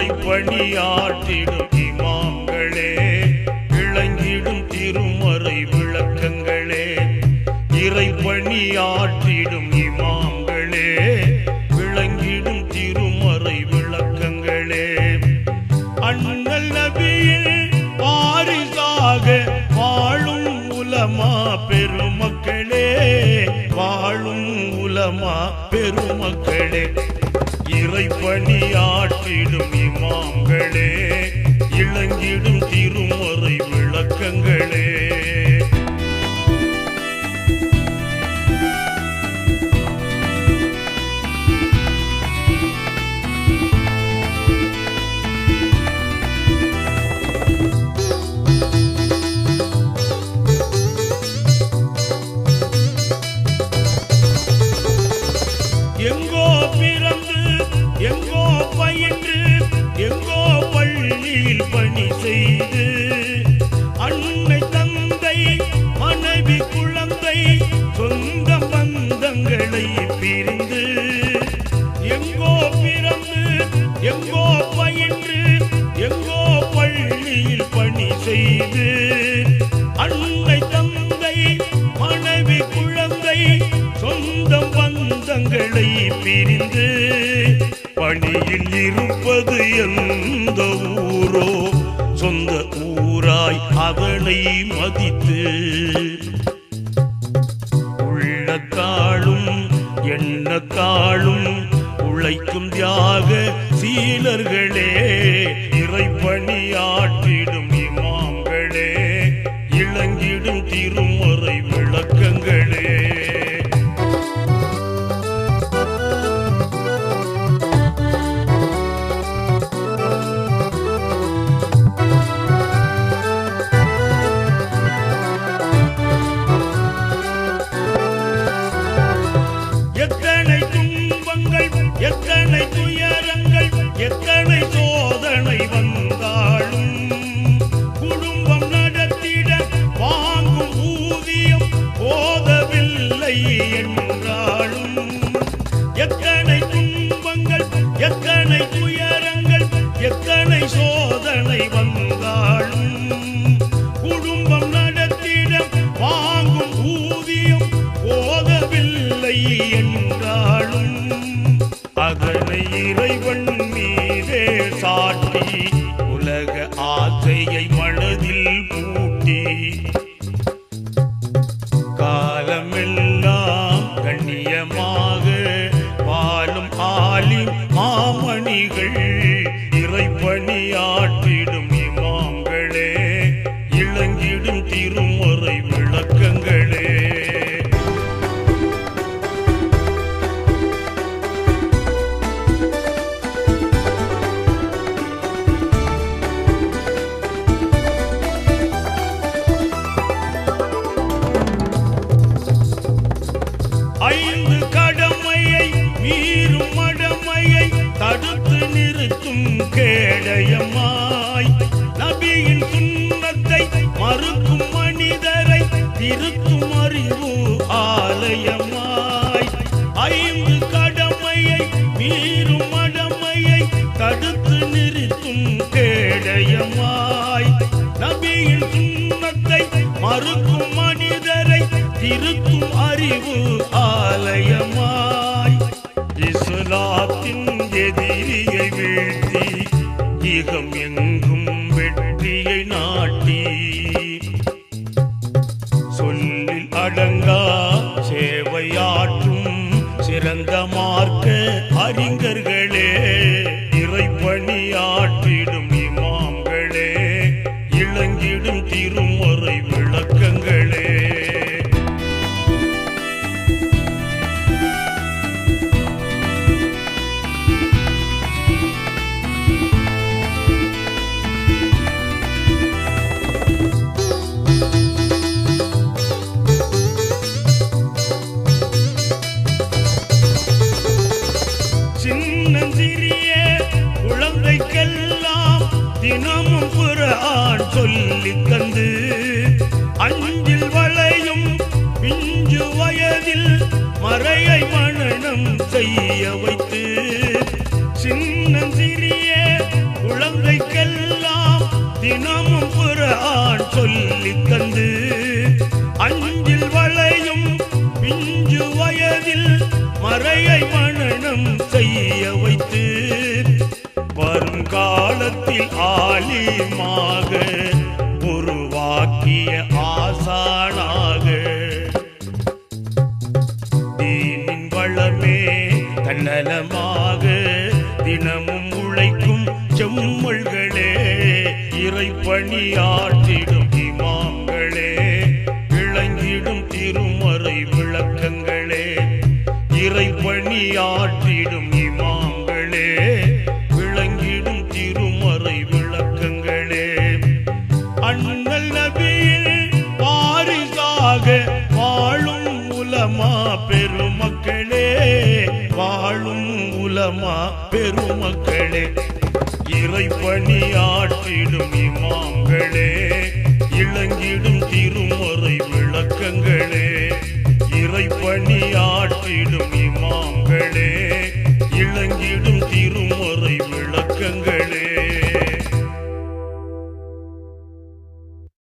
இறைப்பணியாற்றிடும் இமாம்களே விளங்கிடும் திருமறை விளக்கங்களே. இறை பணியாற்றிடும் இமாம்களே விளங்கிடும் திருமறை விளக்கங்களே. அண்ணல் நபியில் வாரிசாக வாழும் உலமா பெருமக்களே வாழும் உலமா பெருமக்களே. இறைப்பணி ஆற்றிடும் இமாம்களே இளங்கிடும் திரு பிரிந்து எங்கோ பிறந்து எங்கோ பயின்று எங்கோ பள்ளியில் பணி செய்து அன்னை தந்தை மனைவி குழந்தை சொந்தம் பந்தங்களை பிரிந்து பணியில் இருப்பது எந்த ஊரோ சொந்த ஊராய் அதனை மதித்து உழைக்கும் தியாக சீலர்களே இறைப்பணியாற்றிடும் எத்தனை துயரங்கள் எத்தனை திருமறை விளக்கங்களே. ஐந்து கடமையை மீறும் மடமையை தடுத்து நிறுத்தும் கே ஆலயமாய் ஐந்து கடமையை மீறும் மடமையை தடுத்து நிறுத்தும் கேடயமாய். நபியின் சுண்ணத்தை மறுக்கும் மனிதரை திருத்தும் அறிவு ஆலயமாய். இஸ்லாத்தின் எதிரியை வீழ்த்தி இகம் எங்கும் தினமும் குரான் சொல்லி தந்து அஞ்சில் வளையும் பிஞ்சு வயதில் மறையை மனநம் செய்ய வைத்து சின்னம் சிறிய குழந்தைக்கெல்லாம் தினமும் குரான் சொல்லி தந்து ஆலிமாக உருவாக்கிய ஆசானாக. தீனின் வளமே தன்னலமாக தினமும் உழைக்கும் செம்மல்களே பெருமக்களே வாழும் உலமா பெருமக்களே. இறைப்பணி ஆற்றிடும் இமாம்களே இளங்கிடும்